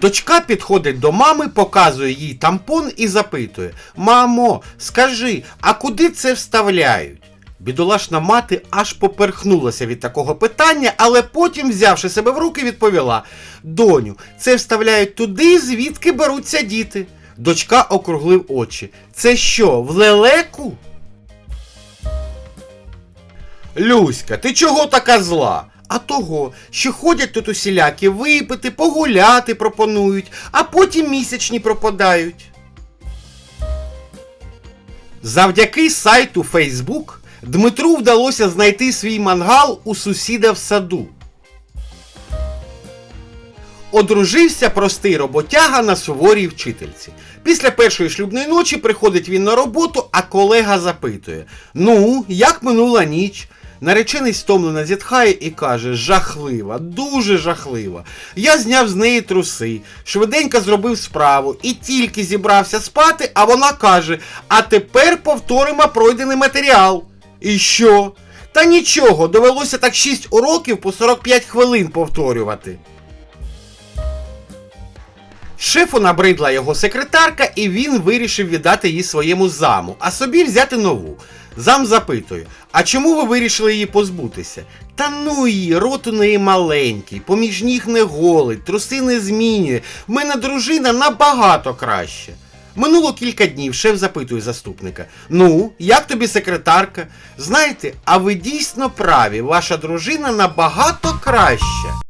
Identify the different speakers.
Speaker 1: Дочка підходить до мами, показує їй тампон і запитує: Мамо, скажи, а куди це вставляють? Бідолашна мати аж поперхнулася від такого питання, але потім, взявши себе в руки, відповіла: Доню, це вставляють туди, звідки беруться діти. Дочка округлив очі. Це що, в лелеку? Люська, ти чого така зла? А того, що ходять тут усілякі випити, погуляти пропонують, а потім місячні пропадають. Завдяки сайту Facebook Дмитру вдалося знайти свій мангал у сусіда в саду. Одружився простий роботяга на суворій вчительці. Після першої шлюбної ночі приходить він на роботу, а колега запитує: Ну, як минула ніч? Наречений стомлено зітхає і каже: жахлива, дуже жахлива. Я зняв з неї труси, швиденько зробив справу і тільки зібрався спати, а вона каже: А тепер повторимо пройдений матеріал. І що? Та нічого, довелося так 6 уроків по 45 хвилин повторювати. Шефу набридла його секретарка, і він вирішив віддати її своєму заму, а собі взяти нову. Зам запитує: А чому ви вирішили її позбутися? Та ну її, рот у неї маленький, поміж ніг не голить, труси не змінює. В мене дружина набагато краще. Минуло кілька днів, шеф запитує заступника: Ну, як тобі секретарка? Знаєте, а ви дійсно праві, ваша дружина набагато краща.